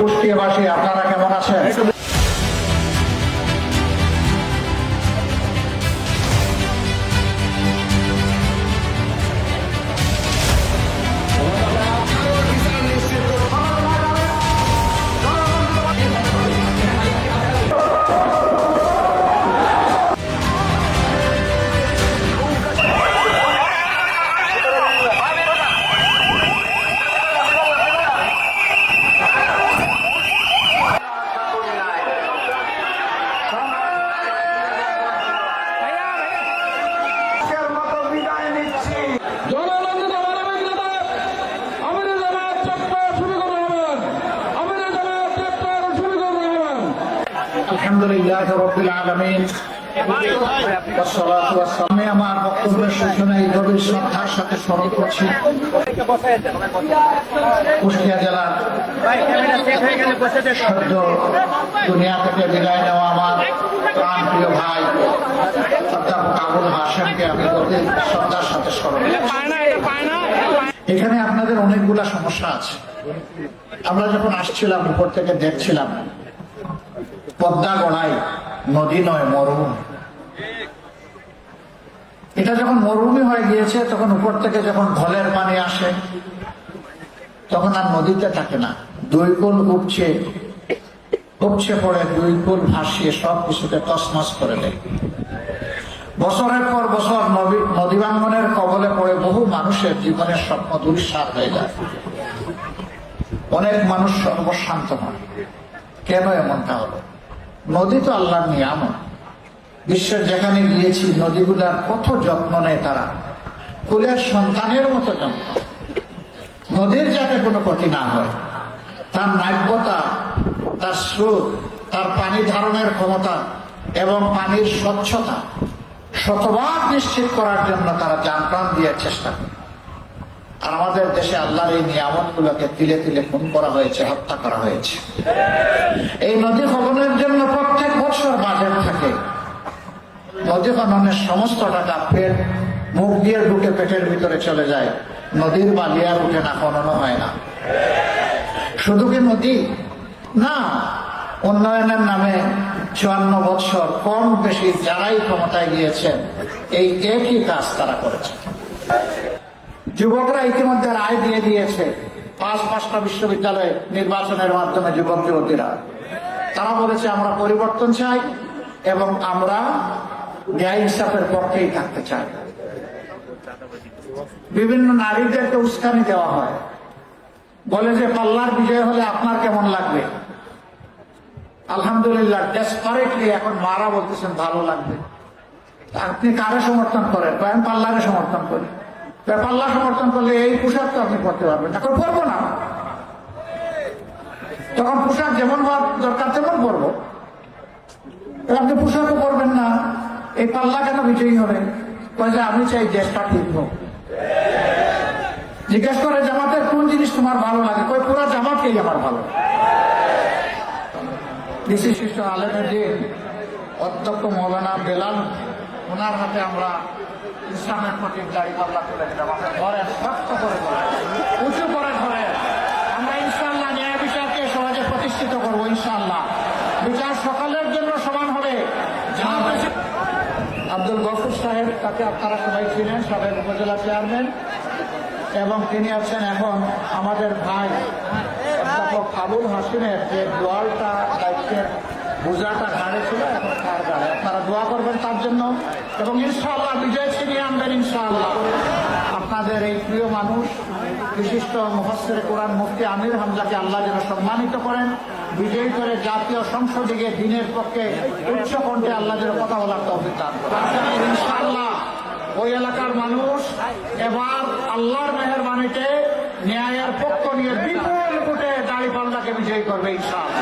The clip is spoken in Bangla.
কুষ্টিয়াবাসী আপনারা কেমন আছেন? রবিল আলমিন। আমি আমার বক্তব্যের সূচনা এই গভীর শ্রদ্ধার সাথে স্মরণ করছি। কুষ্টিয়া জেলার সদ্য দুনিয়া থেকে বিদায় নেওয়া আমার প্রাণ প্রিয় ভাই অধ্যাপক আবুল হাসেমকে আমি গভীর শ্রদ্ধার সাথে স্মরণ এখানে আপনাদের অনেকগুলা সমস্যা আছে। আমরা যখন আসছিলাম, উপর থেকে দেখছিলাম পদ্মা গড়াই নদী নয়, মরুভূমি। এটা যখন মরুভূমি হয়ে গিয়েছে, তখন উপর থেকে যখন ঢলের পানি আসে, তখন আর নদীতে থাকে না। দুই কুল উপচে উপচে পড়ে, দুই কুল ভাসিয়ে সব কিছুকে তছনছ করে দেয়। বছরের পর বছর নদী নদীবাঙ্গনের কবলে পড়ে বহু মানুষের জীবনের স্বপ্ন দুঃসার হয়ে যায়। অনেক মানুষ সর্বশান্ত হয়। কেন এমনটা হলো? নদী তো আল্লাহর নিয়ামত। বিশ্বের যেখানে গিয়েছি, নদীগুলার কত যত্ন নেয় তারা। কুলের সন্তানের মতো যত্ন। নদীর যাতে কোনো ক্ষতি না হয়, তার নাব্যতা, তার স্রোত, তার পানি ধারণের ক্ষমতা এবং পানির স্বচ্ছতা শতভাগ নিশ্চিত করার জন্য তারা যান প্রাণ দিয়ে চেষ্টা করে। আর আমাদের দেশে আল্লাহর এই নিয়ামত গুলোকে তিলে তিলে খুন করা হয়েছে, হত্যা করা হয়েছে। এই নদী খননের জন্য প্রত্যেক বছর বাজেট থাকে নদী সমস্ত টাকা পেট মুখ দিয়ে ঢুকে পেটের ভিতরে চলে যায়। নদীর বালি আর উঠে না খননও হয় না। শুধু কি নদী? না, উন্নয়নের নামে চুয়ান্ন বছর কম বেশি যারাই ক্ষমতায় গিয়েছেন, এই একই কাজ তারা করেছে যুবকরা ইতিমধ্যে রায় দিয়ে দিয়েছে, পাঁচ পাঁচটা বিশ্ববিদ্যালয়ে নির্বাচনের মাধ্যমে যুবক যুবতীরা তারা বলেছে, আমরা পরিবর্তন চাই এবং আমরা ন্যায় ইনসাফের পক্ষেই থাকতে চাই বিভিন্ন নারীদেরকে উস্কানি দেওয়া হয়। বলে যে, পাল্লার বিজয় হলে আপনার কেমন লাগবে? আলহামদুলিল্লাহ ডেসপারেটলি এখন মারা বলতেছেন, ভালো লাগবে। আপনি কারে সমর্থন করেন? আমি পাল্লারে সমর্থন করি। পাল্লা সমর্থন করলে এই পোশাক তো আপনি করতে পারবেন এখন পরবো না। তখন পোশাক যেমন হওয়ার দরকার, তেমন পরবো। তো আপনি পোশাকও এই পাল্লা কেন বিজয়ী কয় যে আমি চাই দেশটা ঠিক হোক। জিজ্ঞেস করে, জামাতের কোন জিনিস তোমার ভালো লাগে? কই পুরো জামাতকেই আমার ভালো বিশিষ্ট আলমের অধ্যক্ষ মৌলানা বেলাল, ওনার হাতে আমরা ইসলামের প্রতি দাড়ি পাল্লা তুলে দিলাম। ধরেন শক্ত করে আব্দুল গফুর সাহেব, তাকে আপনারা সবাই ছিলেন সাবেক উপজেলা চেয়ারম্যান, এবং তিনি আছেন এখন আমাদের ভাই অধ্যাপক আবুল হাসিনের যে দোয়ালটা, দায়িত্বের বোঝাটা ঘাড়ে ছিল, এখন তার ঘাড়ে আপনারা দোয়া করবেন তার জন্য, এবং ইনশাআল্লাহ বিজয় ছিনিয়ে আনবেন ইনশাআল্লাহ। আপনাদের এই প্রিয় মানুষ, বিশিষ্ট মুফাসের কোরআন মুফতি আমির হামজাকে আল্লাহ যেন সম্মানিত করেন। বিজয়ী করে জাতীয় সংসদে দিনের পক্ষে উচ্চ কণ্ঠে আল্লাহ কথা বলার তৌফিক ইনশাআল্লাহ, ওই এলাকার মানুষ এবার আল্লাহর মেহরবানিতে ন্যায়ের পক্ষ নিয়ে বিপুল দাড়ি পাল্লাকে বিজয়ী করবে ইনশাআল্লাহ।